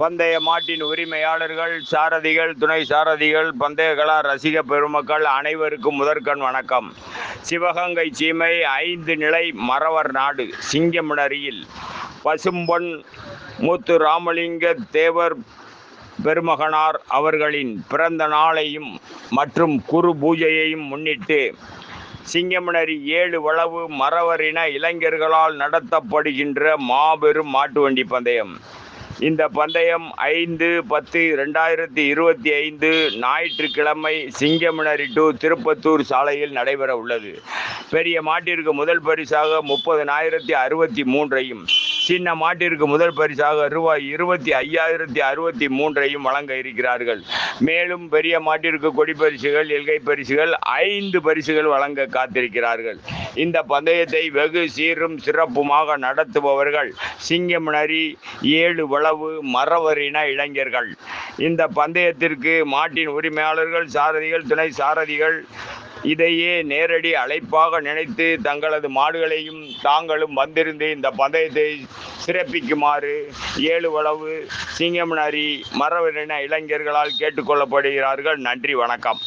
பந்தய மாட்டின் உரிமையாளர்கள் சாரதிகள் துணை சாரதிகள் பந்தயகலா ரசிக பெருமக்கள் அனைவருக்கும் முதற்கண் வணக்கம். சிவகங்கை சீமை ஐந்து நிலை மறவர் நாடு சிங்கமுனரியில் பசும்பொன் மூத்து ராமலிங்க தேவர் பெருமகனார் அவர்களின் பிறந்த நாளையும் மற்றும் குரு பூஜையையும் முன்னிட்டு சிங்கமணரி ஏழு வளவு மறவரின இளைஞர்களால் நடத்தப்படுகின்ற மாபெரும் மாட்டு வண்டி பந்தயம். இந்த பந்தயம் ஐந்து பத்து ரெண்டாயிரத்தி இருபத்தி ஐந்து ஞாயிற்றுக்கிழமை சிங்கமினரி டு திருப்பத்தூர் சாலையில் நடைபெற உள்ளது பெரிய மாட்டிற்கு முதல் பரிசாக முப்பதனாயிரத்தி அறுபத்தி மூன்றையும் சின்ன மாட்டிற்கு முதல் பரிசாக ரூபாய் இருபத்தி ஐயாயிரத்தி அறுபத்தி மூன்றையும் வழங்க இருக்கிறார்கள். மேலும் பெரிய மாட்டிற்கு கொடி பரிசுகள் எல்கை பரிசுகள் ஐந்து பரிசுகள் வழங்க காத்திருக்கிறார்கள். இந்த பந்தயத்தை வெகு சீரும் சிறப்புமாக நடத்துபவர்கள் சிங்கமனரி ஏழு வளவு மறவரின இளைஞர்கள். இந்த பந்தயத்திற்கு மாட்டின் உரிமையாளர்கள் சாரதிகள் துணை சாரதிகள் இதையே நேரடி அழைப்பாக நினைத்து தங்களது மாடுகளையும் தாங்களும் வந்திருந்து இந்த பந்தயத்தை சிறப்பிக்குமாறு ஏழு வளவு சிங்கமனரி மரவரின இளைஞர்களால் கேட்டுக்கொள்ளப்படுகிறார்கள். நன்றி வணக்கம்.